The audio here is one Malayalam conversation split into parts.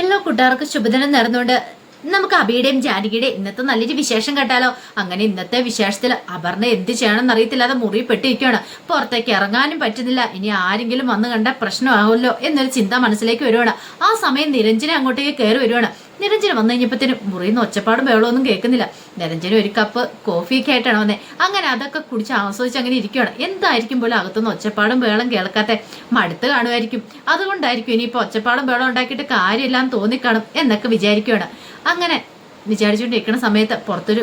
എല്ലാ കൂട്ടുകാർക്കും ശുഭദിനം നേർന്നുകൊണ്ട് നമുക്ക് അബിയുടെയും ജാനകിയുടെയും ഇന്നത്തെ നല്ലൊരു വിശേഷം കേട്ടാലോ? അങ്ങനെ ഇന്നത്തെ വിശേഷത്തിൽ അപർണ എന്ത് ചെയ്യണമെന്ന് അറിയത്തില്ലാതെ മുറി പെട്ടിരിക്കുകയാണ് പുറത്തേക്ക് ഇറങ്ങാനും പറ്റുന്നില്ല. ഇനി ആരെങ്കിലും വന്നു കണ്ട പ്രശ്നമാകുമല്ലോ എന്നൊരു ചിന്ത മനസ്സിലേക്ക് വരുവാണ്. ആ സമയം നിരഞ്ജന അങ്ങോട്ടേക്ക് കയറി വരുവാണ്. നിരഞ്ജന വന്നു കഴിഞ്ഞപ്പോഴത്തേനും മുറിയിൽ നിന്ന് ഒച്ചപ്പാടും ബഹളമൊന്നും കേൾക്കുന്നില്ല. നിരഞ്ജന ഒരു കപ്പ് കോഫിയൊക്കെ ആയിട്ടാണ് വന്നത് അങ്ങനെ അതൊക്കെ കുടിച്ച് ആസ്വദിച്ച് അങ്ങനെ ഇരിക്കുകയാണ് എന്തായിരിക്കും പോലും അകത്തുനിന്ന് ഒച്ചപ്പാടും ബഹളം കേൾക്കാത്ത? മടുത്ത് കാണുമായിരിക്കും. അതുകൊണ്ടായിരിക്കും ഇനിയിപ്പോൾ ഒച്ചപ്പാടും ബഹളം ഉണ്ടാക്കിയിട്ട് കാര്യമില്ലാന്ന് തോന്നിക്കാണും എന്നൊക്കെ വിചാരിക്കുകയാണ് അങ്ങനെ വിചാരിച്ചുകൊണ്ടിരിക്കുന്ന സമയത്ത് പുറത്തൊരു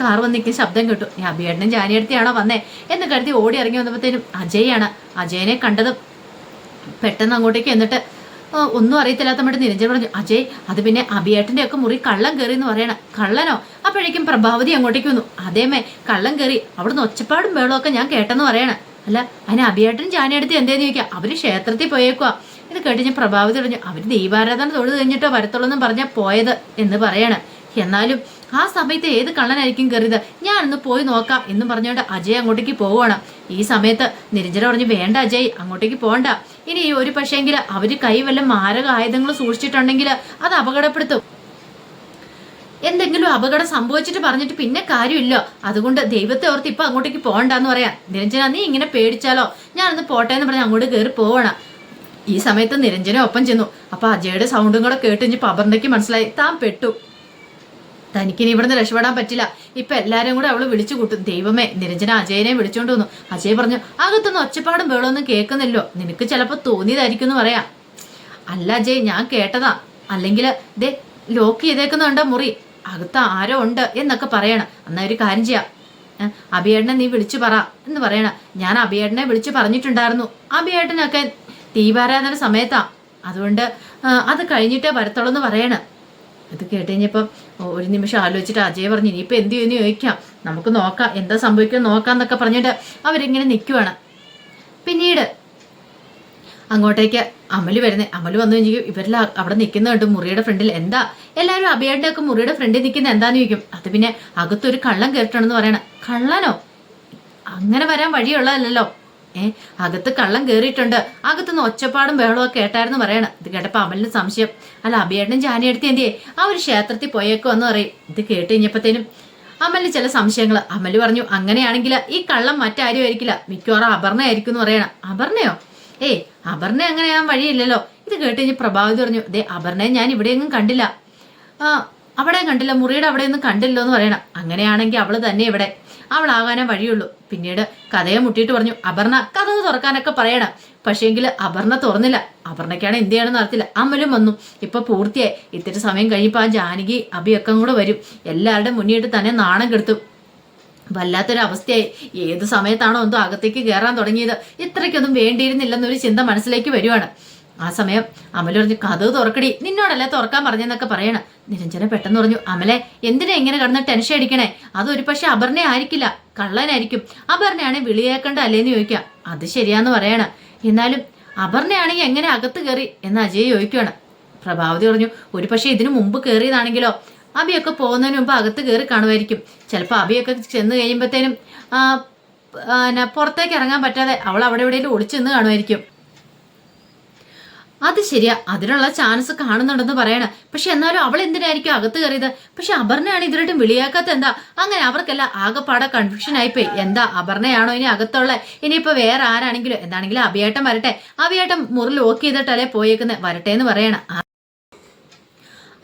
കാർ വന്ന് നിൽക്കുന്ന ശബ്ദം കേട്ടു. ഞാൻ അഭിയേട്ടനും ജാനിയടുത്തിയാണോ വന്നേ? എന്ന് കരുതി ഓടി ഇറങ്ങി വന്നപ്പോഴത്തേനും അജയാണ്. അജയനെ കണ്ടതും പെട്ടെന്ന് അങ്ങോട്ടേക്ക് എന്നിട്ട് "ഓ, ഒന്നും അറിയത്തില്ലാത്ത മട്ട് നിരഞ്ജൻ പറഞ്ഞു അജയ് അത് പിന്നെ അഭിയേട്ടന്റെ ഒക്കെ മുറി കള്ളം കയറി എന്ന് പറയണം. കള്ളനോ? അപ്പോഴേക്കും പ്രഭാവതി അങ്ങോട്ടേക്ക് വന്നു അതേമേ കള്ളം കയറി. അവിടുന്ന് ഒച്ചപ്പാടും ബേളൊക്കെ ഞാൻ കേട്ടെന്ന് പറയണം. അല്ല അതിന് അഭിയേട്ടൻ ചാനയെടുത്ത് എന്തേന്ന് ചോദിക്കുക അവർ ക്ഷേത്രത്തിൽ പോയേക്കുക ഇത് കേട്ട് ഞാൻ പ്രഭാവതി പറഞ്ഞു അവർ ദൈവാരാധന തൊഴുത് കഴിഞ്ഞിട്ടോ വരത്തുള്ളൂ എന്നും പറഞ്ഞാൽ പോയത് എന്ന് പറയണം. എന്നാലും ആ സമയത്ത് ഏത് കള്ളനായിരിക്കും കയറിയത് ഞാനൊന്ന് പോയി നോക്കാം എന്ന് പറഞ്ഞുകൊണ്ട് അജയ് അങ്ങോട്ടേക്ക് പോവുകയാണ്. ഈ സമയത്ത് നിരഞ്ജന പറഞ്ഞു വേണ്ട അജയ് അങ്ങോട്ടേക്ക് പോകണ്ട ഇനി ഒരു പക്ഷേങ്കിൽ അവർ കൈ വല്ല മാരക ആയുധങ്ങൾ സൂക്ഷിച്ചിട്ടുണ്ടെങ്കിൽ അത് അപകടപ്പെടുത്തും. എന്തെങ്കിലും അപകടം സംഭവിച്ചിട്ട് പറഞ്ഞിട്ട് പിന്നെ കാര്യമില്ല. അതുകൊണ്ട് ദൈവത്തെ ഓർത്ത് ഇപ്പൊ അങ്ങോട്ടേക്ക് പോകണ്ടെന്ന് പറയാം. നിരഞ്ജന നീ ഇങ്ങനെ പേടിച്ചാലോ? ഞാനൊന്ന് പോട്ടെ എന്ന് പറഞ്ഞ് അങ്ങോട്ട് കയറി പോവണം ഈ സമയത്ത് നിരഞ്ജന ഒപ്പം ചെന്നു. അപ്പൊ അജയുടെ സൗണ്ടും കൂടെ കേട്ട് ഇനി പബർണയ്ക്ക് മനസ്സിലായി. താൻ പെട്ടു. തനിക്കിനി ഇവിടുന്ന് രക്ഷപ്പെടാൻ പറ്റില്ല. ഇപ്പൊ എല്ലാരും കൂടെ അവൾ വിളിച്ചു കൂട്ടും. ദൈവമേ നിരഞ്ജന അജയനെ വിളിച്ചോണ്ട് വന്നു. അജയ് പറഞ്ഞു അകത്തൊന്നും ഒച്ചപ്പാടും ബേളൊന്നും കേൾക്കുന്നില്ലോ. നിനക്ക് ചിലപ്പോ തോന്നിയതായിരിക്കും എന്ന് പറയാം. അല്ല അജയ് ഞാൻ കേട്ടതാ. അല്ലെങ്കിൽ ദേ ലോക്ക് ചെയ്തേക്കുന്നുണ്ടോ മുറി. അകത്ത് ആരോ ഉണ്ട് എന്നൊക്കെ പറയണം. എന്നാ ഒരു കാര്യം ചെയ്യാം. അഭിയേടനെ നീ വിളിച്ചു പറ എന്ന് പറയണ. ഞാൻ അഭിയേട്ടനെ വിളിച്ചു പറഞ്ഞിട്ടുണ്ടായിരുന്നു. അഭിയേട്ടനൊക്കെ ദീപാരാധന സമയത്താ. അതുകൊണ്ട് അത് കഴിഞ്ഞിട്ടേ വരത്തുള്ളൂ എന്ന് പറയണ. ഇത് കേട്ട് കഴിഞ്ഞപ്പം ഒരു നിമിഷം ആലോചിച്ചിട്ട് അജയ് പറഞ്ഞു ഇനിയിപ്പോൾ എന്ത് ചെയ്യുമെന്ന് ചോദിക്കാം. നമുക്ക് നോക്കാം എന്താ സംഭവിക്കുന്നത് നോക്കാം എന്നൊക്കെ പറഞ്ഞിട്ട് അവരിങ്ങനെ നിൽക്കുവാണ് പിന്നീട് അങ്ങോട്ടേക്ക് അമൽ വരുന്നത് അമൽ വന്നു കഴിഞ്ഞാൽ ഇവരെല്ലാം അവിടെ നിൽക്കുന്നുണ്ട് മുറിയുടെ ഫ്രണ്ടിൽ എന്താ? എല്ലാവരും അഭയണ്ടൊക്കെ മുറിയുടെ ഫ്രണ്ടിൽ നിൽക്കുന്ന എന്താന്ന് ചോദിക്കും. അത് പിന്നെ അകത്തൊരു കള്ളം കയറിട്ടാണെന്ന് പറയണം. കള്ളനോ? അങ്ങനെ വരാൻ വഴിയുള്ളതല്ലല്ലോ. ഏ അകത്ത് കള്ളം കയറിയിട്ടുണ്ട് അകത്തുനിന്ന് ഒച്ചപ്പാടും ബഹളവും ഒക്കെ കേട്ടായിരുന്നു പറയണ. ഇത് കേട്ടപ്പോ അമലിന് സംശയം. അല്ല അഭിയേട്ടനും ജാനിയെടുത്ത് എന്തിയേ? ആ ഒരു ക്ഷേത്രത്തിൽ പോയേക്കോ എന്ന് പറയും. ഇത് കേട്ട് കഴിഞ്ഞപ്പോഴത്തേനും അമലിന് ചില സംശയങ്ങൾ അമൽ പറഞ്ഞു അങ്ങനെയാണെങ്കിൽ ഈ കള്ളം മറ്റാരും ആയിരിക്കില്ല. മിക്കവാറും അപർണ ആയിരിക്കും എന്ന് പറയണം. അപർണയോ? ഏയ് അപർണ അങ്ങനെ വഴിയില്ലല്ലോ. ഇത് കേട്ട് കഴിഞ്ഞ് പറഞ്ഞു ദേ അപർണയെ ഞാൻ ഇവിടെയൊന്നും കണ്ടില്ല. അവിടെ കണ്ടില്ല. മുറിയുടെ അവിടെയൊന്നും കണ്ടില്ലോ എന്ന് പറയണം. അങ്ങനെയാണെങ്കിൽ അവൾ തന്നെ ഇവിടെ. അവളാകാനേ വഴിയുള്ളൂ. പിന്നീട് കഥയെ മുട്ടിയിട്ട് പറഞ്ഞു അപർണ കഥ തുറക്കാനൊക്കെ പറയണം. പക്ഷേങ്കിൽ അപർണ തുറന്നില്ല. അപർണയ്ക്കാണ് എന്ത് ചെയ്യണമെന്ന് അറിയത്തില്ല അമലും വന്നു. ഇപ്പൊ പൂർത്തിയായി. ഇത്തിരി സമയം കഴിയുമ്പോൾ ആ ജാനകി അഭിയൊക്കെ കൂടെ വരും. എല്ലാവരുടെ മുന്നിട്ട് തന്നെ നാണം കെടുത്തു. വല്ലാത്തൊരവസ്ഥയായി. ഏത് സമയത്താണോ എന്തോ അകത്തേക്ക് കയറാൻ തുടങ്ങിയത്. ഇത്രയ്ക്കൊന്നും വേണ്ടിയിരുന്നില്ലെന്നൊരു ചിന്ത മനസ്സിലേക്ക് വരുവാണ്. ആ സമയം അമല പറഞ്ഞു കഥ തുറക്കടി. നിന്നോടല്ലേ തുറക്കാൻ പറഞ്ഞെന്നൊക്കെ പറയണ. നിരഞ്ജന പെട്ടെന്ന് പറഞ്ഞു അമലെ എന്തിനാ ഇങ്ങനെ കടന്ന് ടെൻഷൻ അടിക്കണേ? അതൊരു പക്ഷെ അപർണ ആയിരിക്കില്ല കള്ളനായിരിക്കും. അപർണയാണെ വിളിയേക്കണ്ട അല്ലേന്ന് ചോദിക്കാം അത് ശരിയാന്ന് പറയണ. എന്നാലും അപർണയാണെങ്കിൽ എങ്ങനെ അകത്ത് കയറി എന്ന് അജയ് ചോദിക്കുകയാണ്. പ്രഭാവതി പറഞ്ഞു ഒരു പക്ഷേ ഇതിനു മുമ്പ് കയറിയതാണെങ്കിലോ? അബിയൊക്കെ പോകുന്നതിന് മുമ്പ് അകത്ത് കയറി കാണുമായിരിക്കും. ചിലപ്പോൾ അബിയൊക്കെ ചെന്ന് കഴിയുമ്പോഴത്തേനും പുറത്തേക്ക് ഇറങ്ങാൻ പറ്റാതെ അവൾ അവിടെ എവിടെയെങ്കിലും ഒളിച്ചു നിന്ന് കാണുമായിരിക്കും. അത് ശരിയാ അതിനുള്ള ചാൻസ് കാണുന്നുണ്ടെന്ന് പറയണ. പക്ഷെ എന്നാലും അവൾ എന്തിനായിരിക്കും അകത്ത് കയറിയത്? പക്ഷെ അപർണയാണ് ഇതുവരെയായിട്ടും വിളിയാക്കാത്ത എന്താ? അങ്ങനെ അവർക്കെല്ലാം ആകെപ്പാടെ കൺഫ്യൂഷൻ ആയിപ്പോയി. എന്താ അപർണയാണോ ഇനി അകത്തുള്ള? ഇനിയിപ്പോ വേറെ ആരാണെങ്കിലും? എന്താണെങ്കിലും അഭിയേട്ടം വരട്ടെ. അഭിയേട്ടം മുറി ലോക്ക് ചെയ്തിട്ടല്ലേ പോയേക്കുന്നത് വരട്ടെ എന്ന് പറയണ. ആ-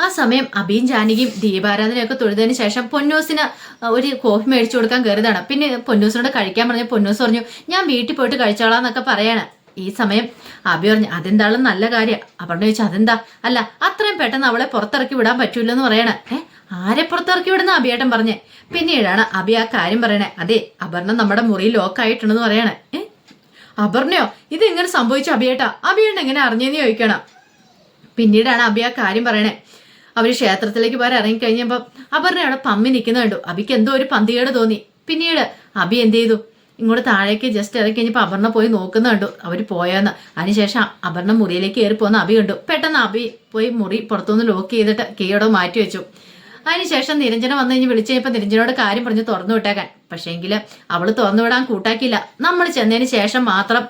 ആ സമയം അബിയും ജാനകിയും ദീപാരാധനയൊക്കെ തൊഴുതതിന് ശേഷം പൊന്നൂസിന് ഒരു കോഫി മേടിച്ചു കൊടുക്കാൻ കയറിയതാണ്. പിന്നെ പൊന്നൂസിനോട് കഴിക്കാൻ പറഞ്ഞ പൊന്നൂസ് പറഞ്ഞു ഞാൻ വീട്ടിൽ പോയിട്ട് കഴിച്ചോളാം എന്നൊക്കെ പറയാണ്. ഈ സമയം അബി പറഞ്ഞു അതെന്താളും നല്ല കാര്യം അപർണ ചോദിച്ചു അതെന്താ? അല്ല അത്രയും പെട്ടെന്ന് അവളെ പുറത്തിറക്കി വിടാൻ പറ്റൂലെന്ന് പറയണ. ഏ ആരെ പുറത്തിറക്കി വിടുന്ന? അബിയേട്ടൻ പറഞ്ഞേ. പിന്നീടാണ് അബി ആ കാര്യം പറയണേ. അതെ അപർണ നമ്മുടെ മുറിയിൽ ലോക്കായിട്ടുണ്ടെന്ന് പറയണേ. ഏ അപർണയോ? ഇത് എങ്ങനെ സംഭവിച്ചു അബിയേട്ടാ? അബിയേട്ടൻ എങ്ങനെ അറിഞ്ഞെന്ന് ചോദിക്കണം. പിന്നീടാണ് അബി ആ കാര്യം പറയണേ. അവർ ക്ഷേത്രത്തിലേക്ക് പോരാൻ ഇറങ്ങിക്കഴിഞ്ഞപ്പോൾ അപർണ അവിടെ പമ്മി നിൽക്കുന്ന കണ്ടു. അബിക്ക് എന്തോ ഒരു പന്തികേട് തോന്നി. പിന്നീട് അബി എന്ത് ചെയ്തു? ഇങ്ങോട്ട് താഴേക്ക് ജസ്റ്റ് ഇറങ്ങി കഴിഞ്ഞപ്പോൾ അപർണ പോയി നോക്കുന്ന കണ്ടു. അവർ പോയെന്ന്. അതിനുശേഷം അപർണ മുറിയിലേക്ക് കയറി പോകുന്ന അബി കണ്ടു. പെട്ടെന്ന് അബി പോയി മുറി പുറത്തുനിന്ന് ലോക്ക് ചെയ്തിട്ട് കീയോടെ മാറ്റി വെച്ചു. അതിനുശേഷം നിരഞ്ജന വന്നു കഴിഞ്ഞ് വിളിച്ചു കഴിഞ്ഞപ്പോൾ നിരഞ്ജനോട് കാര്യം പറഞ്ഞ് തുറന്നു വിട്ടേക്കാൻ. പക്ഷേങ്കിൽ അവൾ തുറന്നു വിടാൻ കൂട്ടാക്കിയില്ല. നമ്മൾ ചെന്നതിന് ശേഷം മാത്രം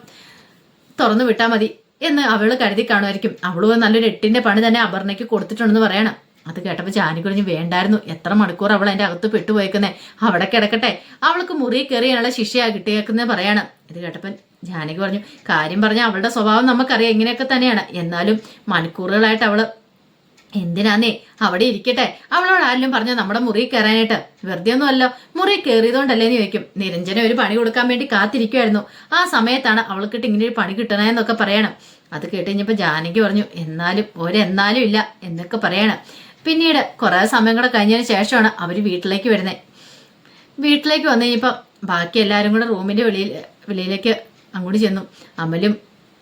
തുറന്നു വിട്ടാൽ മതി എന്ന് അവൾ കരുതി കാണുമായിരിക്കും. അവളും നല്ലൊരു എട്ടിന്റെ പണി തന്നെ അപർണയ്ക്ക് കൊടുത്തിട്ടുണ്ടെന്ന് പറയണം. അത് കേട്ടപ്പോൾ ജാനി കുറിഞ്ഞ് വേണ്ടായിരുന്നു. എത്ര മണിക്കൂർ അവൾ എന്റെ അകത്ത് പെട്ടുപോയേക്കുന്നേ? അവിടെ കിടക്കട്ടെ. അവൾക്ക് മുറി കയറിയാനുള്ള ശിക്ഷയാ കിട്ടിയേക്കുന്നത് പറയാണ്. ഇത് കേട്ടപ്പോൾ ജാനകി പറഞ്ഞു കാര്യം പറഞ്ഞാൽ അവളുടെ സ്വഭാവം നമുക്കറിയാം. ഇങ്ങനെയൊക്കെ തന്നെയാണ്. എന്നാലും മണിക്കൂറുകളായിട്ട് അവൾ എന്തിനാന്നേ? അവിടെ ഇരിക്കട്ടെ. അവളോട് ആരെങ്കിലും പറഞ്ഞു നമ്മുടെ മുറി കയറാനായിട്ട്. വെറുതെ ഒന്നുമല്ലോ മുറി കയറിയതുകൊണ്ടല്ലേ എന്ന് ചോദിക്കും. നിരഞ്ജന ഒരു പണി കൊടുക്കാൻ വേണ്ടി കാത്തിരിക്കുമായിരുന്നു ആ സമയത്താണ് അവൾക്കിട്ട് ഇങ്ങനെ ഒരു പണി കിട്ടണമെന്നൊക്കെ പറയണം. അത് കേട്ട് കഴിഞ്ഞപ്പോൾ ജാനകി പറഞ്ഞു എന്നാലും ഒരെന്നാലും ഇല്ല എന്നൊക്കെ പറയണം. പിന്നീട് കുറേ സമയം കൂടെ കഴിഞ്ഞതിന് ശേഷമാണ് അവർ വീട്ടിലേക്ക് വരുന്നത് വീട്ടിലേക്ക് വന്നു കഴിഞ്ഞപ്പം ബാക്കി എല്ലാവരും കൂടെ റൂമിന്റെ വെളിയിൽ വെളിയിലേക്ക് അങ്ങോട്ട് ചെന്നു. അമലും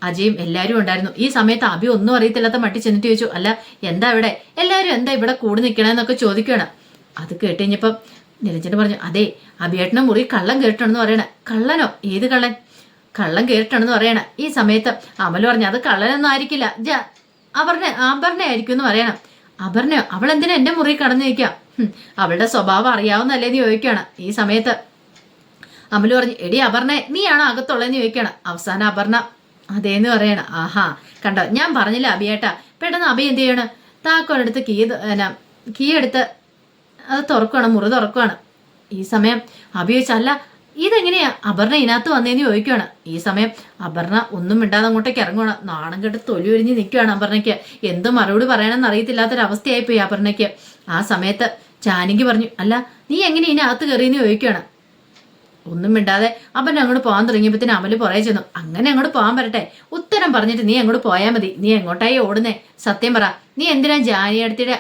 അജയും എല്ലാവരും ഉണ്ടായിരുന്നു. ഈ സമയത്ത് അഭി ഒന്നും അറിയത്തില്ലാത്ത മട്ടി ചെന്നിട്ട് ചോദിച്ചു അല്ല എന്താ ഇവിടെ? എല്ലാവരും എന്താ ഇവിടെ കൂടി നിൽക്കണമെന്നൊക്കെ ചോദിക്കുകയാണ്. അത് കേട്ട് കഴിഞ്ഞപ്പം നിരഞ്ജന പറഞ്ഞു അതെ അഭിയേട്ടനെ മുറി കള്ളം കേട്ടിട്ടുണ്ടെന്ന് പറയണേ. കള്ളനോ? ഏത് കള്ളൻ? കള്ളം കേട്ടിട്ടുണ്ടെന്ന് പറയണ. ഈ സമയത്ത് അമൽ പറഞ്ഞു അത് കള്ളനൊന്നും ആയിരിക്കില്ല. ജ അപർണ ആ ആയിരിക്കും എന്ന് പറയണം. അപർണയോ അവൾ എന്തിനാ എന്റെ മുറി കടന്നു അവളുടെ സ്വഭാവം അറിയാവുന്നല്ലേ നീ ചോദിക്കുകയാണ് ഈ സമയത്ത്. അമലു പറഞ്ഞു എടി അപർണെ നീയാണോ അകത്തുള്ളതെന്ന് ചോദിക്കുകയാണ് അവസാന അപർണ അതേന്ന് പറയണ. ആഹാ കണ്ടോ ഞാൻ പറഞ്ഞില്ല അബിയേട്ടാ. പെട്ടെന്ന് അബി എന്ത് ചെയ്യണം? താക്കോലെടുത്ത് കീ എന്നാ കീ എടുത്ത് അത് തുറക്കുവാണ് മുറി തുറക്കുവാണ്. ഈ സമയം അബി ചോദിച്ചല്ല ഇതെങ്ങനെയാ? അപർണ ഇതിനകത്ത് വന്നേന്ന് ചോദിക്കുവാണ്. ഈ സമയം അപർണ ഒന്നും മിണ്ടാതെ അങ്ങോട്ടേക്ക് ഇറങ്ങുവാണ്. നാണം കെട്ട് തൊലി ഒരിഞ്ഞ് നിൽക്കുവാണ് അപർണയ്ക്ക്. എന്ത് മറുപടി പറയണമെന്ന് അറിയത്തില്ലാത്തൊരവസ്ഥയായി പോയി അപർണയ്ക്ക്. ആ സമയത്ത് ജാനകി പറഞ്ഞു അല്ല നീ എങ്ങനെ ഇതിനകത്ത് കയറിയെന്ന് ചോദിക്കുവാണ്? ഒന്നും മിണ്ടാതെ അപ്പൻ അങ്ങോട്ട് പോകാൻ തുടങ്ങിയപ്പോഴത്തേന് അമൽ പുറകെ ചെന്നു. അങ്ങനെ അങ്ങോട്ട് പോകാൻ വരട്ടെ ഉത്തരം പറഞ്ഞിട്ട് നീ അങ്ങോട്ട് പോയാൽ മതി. നീ എങ്ങോട്ടായി ഓടുന്നേ? സത്യം പറ. നീ എന്തിനാ ജാനിയടുത്തിയുടെ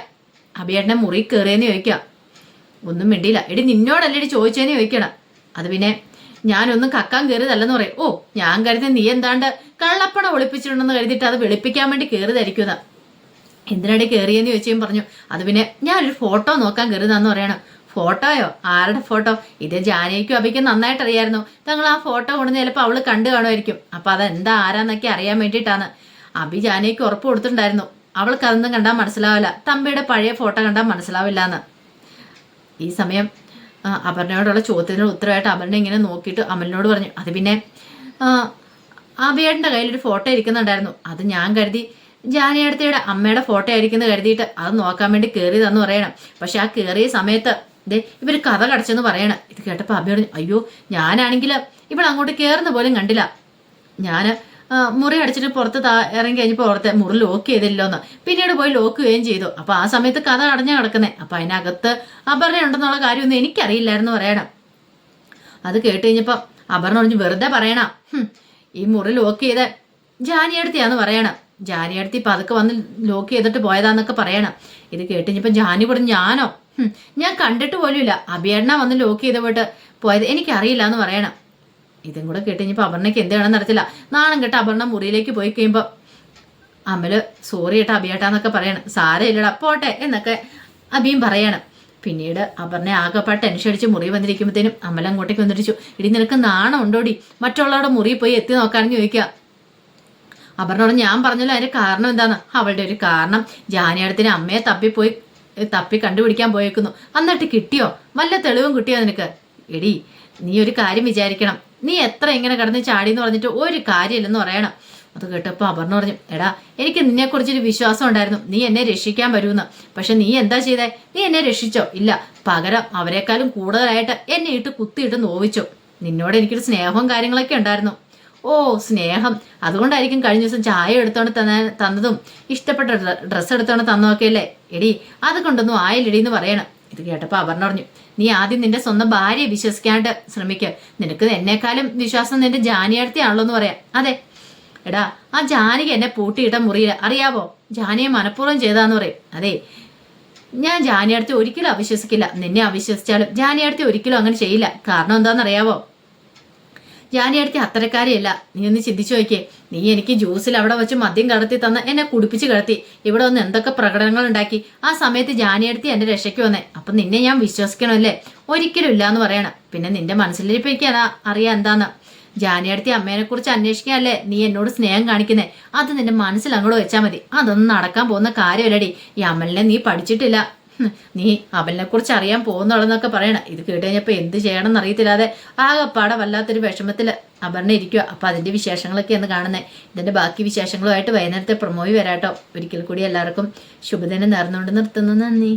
അഭിയേട്ടനെ മുറി കയറിയെന്ന് ചോദിക്കുക ഒന്നും മിണ്ടിയില്ല. എടി നിന്നോടല്ലേടി ചോദിച്ചേന്ന് ചോദിക്കണം അത് പിന്നെ ഞാനൊന്നും കക്കാൻ കയറിയതല്ലെന്ന് പറയും. ഓ ഞാൻ കരുതി നീ എന്താണ്ട് കള്ളപ്പണം ഒളിപ്പിച്ചിട്ടുണ്ടെന്ന് കരുതിയിട്ട് അത് വെളുപ്പിക്കാൻ വേണ്ടി കയറിയതായിരിക്കും എന്തിനാടി കയറിയെന്ന് ചോദിച്ചും പറഞ്ഞു. അത് പിന്നെ ഞാനൊരു ഫോട്ടോ നോക്കാൻ കയറിയതാന്ന് പറയണം. ഫോട്ടോയോ? ആരുടെ ഫോട്ടോ? ഇത് ജാനകിക്കും അഭിക്കും നന്നായിട്ട് അറിയായിരുന്നു. തങ്ങൾ ആ ഫോട്ടോ കൊണ്ടു ചിലപ്പോൾ അവൾ കണ്ടു കാണുമായിരിക്കും. അപ്പൊ അതെന്താ ആരാന്നൊക്കെ അറിയാൻ വേണ്ടിയിട്ടാണ്. അഭി ജാനകിക്ക് ഉറപ്പ് കൊടുത്തിട്ടുണ്ടായിരുന്നു. അവൾക്ക് അതൊന്നും കണ്ടാൽ മനസ്സിലാവില്ല. തമ്പിയുടെ പഴയ ഫോട്ടോ കണ്ടാൽ മനസ്സിലാവില്ല എന്ന് ഈ സമയം അപർണയോടുള്ള ചോദ്യത്തിനുള്ള ഉത്തരവായിട്ട് അപർണ ഇങ്ങനെ നോക്കിയിട്ട് അമലിനോട് പറഞ്ഞു. അത് പിന്നെ ആ, അഭിയേട്ടന്റെ കയ്യിലൊരു ഫോട്ടോ ഇരിക്കുന്നുണ്ടായിരുന്നു. അത് ഞാൻ കരുതി ജാനിയടുത്തയുടെ അമ്മയുടെ ഫോട്ടോ ആയിരിക്കുന്നു കരുതിയിട്ട് അത് നോക്കാൻ വേണ്ടി കയറിയതെന്ന് പറയണം. പക്ഷെ ആ കയറിയ സമയത്ത് ദേ ഇവർ കഥ കടച്ചെന്ന് പറയണം. ഇത് കേട്ടപ്പോൾ അഭി പറഞ്ഞു അയ്യോ ഞാനാണെങ്കിൽ ഇവിടെ അങ്ങോട്ട് കയറുന്ന പോലും കണ്ടില്ല. ഞാൻ മുറി അടിച്ചിട്ട് പുറത്ത് താ ഇറങ്ങി കഴിഞ്ഞപ്പോൾ ഓർത്തെ മുറി ലോക്ക് ചെയ്തില്ലോ എന്ന് പിന്നീട് പോയി ലോക്ക് ചെയ്യുകയും ചെയ്തു. അപ്പൊ ആ സമയത്ത് കഥ അടഞ്ഞ കിടക്കുന്നേ. അപ്പൊ അതിനകത്ത് അപർണ ഉണ്ടെന്നുള്ള കാര്യമൊന്നും എനിക്കറിയില്ലായിരുന്നു പറയണം. അത് കേട്ട് കഴിഞ്ഞപ്പോൾ അപർണ പറഞ്ഞു വെറുതെ പറയണം. ഈ മുറി ലോക്ക് ചെയ്ത ജാനിയടുത്തിയാന്ന് പറയണം. ഇപ്പൊ പതുക്കെ വന്ന് ലോക്ക് ചെയ്തിട്ട് പോയതാന്നൊക്കെ പറയണം. ഇത് കേട്ട് കഴിഞ്ഞപ്പോൾ ജാനി പറഞ്ഞു ഞാനോ? ഞാൻ കണ്ടിട്ട് പോലുമില്ല. അഭിയണ്ണ വന്ന് ലോക്ക് ചെയ്ത് പോയിട്ട് പോയത് എനിക്കറിയില്ല എന്ന് പറയണം. ഇതും കൂടെ കേട്ട് ഇനിയിപ്പോൾ അപർണയ്ക്ക് എന്ത് വേണമെന്ന് അറിയത്തില്ല. നാണം കേട്ട് അപർണ മുറിയിലേക്ക് പോയി കഴിയുമ്പോൾ അമൽ സോറി ഏട്ടാ അഭിയേട്ടാന്നൊക്കെ പറയണം. സാരമില്ലടാ പോട്ടെ എന്നൊക്കെ അഭിയും പറയണം. പിന്നീട് അപർണ ആകെപ്പാട് ടെൻഷൻ അടിച്ച് മുറി വന്നിരിക്കുമ്പോഴത്തേനും അമല അങ്ങോട്ടേക്ക് വന്നിരിച്ചു ഇടി നിനക്ക് നാണം ഉണ്ടോടി? മറ്റുള്ളവരുടെ മുറി പോയി എത്തി നോക്കാണെന്ന് ചോദിക്കുക അപർണോട് ഞാൻ പറഞ്ഞല്ലോ അതിന്റെ കാരണം എന്താന്ന്? അവളുടെ ഒരു കാരണം. ജാനിയടത്തിന് അമ്മയെ തപ്പിപ്പോയി തപ്പി കണ്ടുപിടിക്കാൻ പോയേക്കുന്നു. എന്നിട്ട് കിട്ടിയോ? വല്ല തെളിവും കിട്ടിയോ നിനക്ക്? എടി നീ ഒരു കാര്യം വിചാരിക്കണം. നീ എത്ര ഇങ്ങനെ കിടന്ന് ചാടി എന്ന് പറഞ്ഞിട്ട് ഒരു കാര്യമില്ലെന്ന് പറയണം. അത് കേട്ടപ്പോൾ അപർണ പറഞ്ഞു എടാ എനിക്ക് നിന്നെക്കുറിച്ചൊരു വിശ്വാസം ഉണ്ടായിരുന്നു. നീ എന്നെ രക്ഷിക്കാൻ വരുമെന്ന്. പക്ഷെ നീ എന്താ ചെയ്തേ? നീ എന്നെ രക്ഷിച്ചോ? ഇല്ല. പകരം അവരെക്കാളും കൂടുതലായിട്ട് എന്നെ ഇട്ട് കുത്തിയിട്ട് നോവിച്ചു. നിന്നോട് എനിക്കൊരു സ്നേഹവും കാര്യങ്ങളൊക്കെ ഉണ്ടായിരുന്നു. ഓ സ്നേഹം. അതുകൊണ്ടായിരിക്കും കഴിഞ്ഞ ദിവസം ചായ എടുത്തോണ്ട് തന്ന തന്നതും. ഇഷ്ടപ്പെട്ട ഡ്രസ്സ് എടുത്തോണ്ട് തന്നതൊക്കെ അല്ലേ? എടി അത് കൊണ്ടൊന്നും ആയില്ലെടി എന്ന് പറയണം. ഇത് കേട്ടപ്പോൾ അപർണ പറഞ്ഞു നീ ആദ്യം നിന്റെ സ്വന്തം ഭാര്യയെ വിശ്വസിക്കാണ്ട് ശ്രമിക്ക. നിനക്ക് എന്നെക്കാളും വിശ്വാസം നിന്റെ ജാനിയടുത്തിയാണല്ലോ എന്ന് പറയാം. അതെ. എടാ ആ ജാനിക എന്നെ പൂട്ടിയിട്ട മുറിയിൽ അറിയാവോ? ജാനിയെ മനഃപൂർവം ചെയ്താന്ന് പറയും. അതെ. ഞാൻ ജാനിയടുത്ത് ഒരിക്കലും അവിശ്വസിക്കില്ല. നിന്നെ അവിശ്വസിച്ചാലും ജാനിയടുത്ത് ഒരിക്കലും അങ്ങനെ ചെയ്യില്ല. കാരണം എന്താണെന്നറിയാവോ? ജാനിയടുത്ത് അത്തരക്കാരിയല്ല. നീ ഒന്ന് ചിന്തിച്ചു നോക്കിയേ. നീ എനിക്ക് ജ്യൂസിൽ അവിടെ വെച്ച് മദ്യം കടത്തി തന്ന എന്നെ കുടിപ്പിച്ച് കിടത്തി. ഇവിടെ ഒന്ന് എന്തൊക്കെ പ്രകടനങ്ങൾ ഉണ്ടാക്കി. ആ സമയത്ത് ജാനിയടുത്ത് എന്റെ രക്ഷയ്ക്ക് വന്നേ. അപ്പൊ നിന്നെ ഞാൻ വിശ്വസിക്കണമല്ലേ? ഒരിക്കലും ഇല്ല എന്ന് പറയണം. പിന്നെ നിന്റെ മനസ്സിലിരിപ്പിക്കാനാ അറിയാ എന്താന്ന്. ജാനിയടുത്തി അമ്മേനെ കുറിച്ച് അന്വേഷിക്കാല്ലേ നീ എന്നോട് സ്നേഹം കാണിക്കുന്നേ? അത് നിന്റെ മനസ്സിൽ അങ്ങോട്ട് വെച്ചാൽ മതി. അതൊന്നും നടക്കാൻ പോകുന്ന കാര്യമല്ലടി. ഈ അമലിനെ നീ പഠിച്ചിട്ടില്ല. നീ അവനെ കുറിച്ച് അറിയാൻ പോകുന്നുള്ളതെന്നൊക്കെ പറയണം. ഇത് കേട്ട് കഴിഞ്ഞപ്പോൾ എന്ത് ചെയ്യണം എന്നറിയത്തില്ലാതെ ആകെപ്പാടെ വല്ലാത്തൊരു വിഷമത്തിൽ അപർണ ഇരിക്കുക അപ്പോൾ അതിന്റെ വിശേഷങ്ങളൊക്കെയാണ് കാണുന്നത് ഇതിന്റെ ബാക്കി വിശേഷങ്ങളുമായിട്ട് വൈകുന്നേരത്തെ പ്രൊമോയി വരാട്ടോ. ഒരിക്കൽ കൂടി എല്ലാവർക്കും ശുഭദിനം നേർന്നുകൊണ്ട് നിർത്തുന്നു. നന്ദി.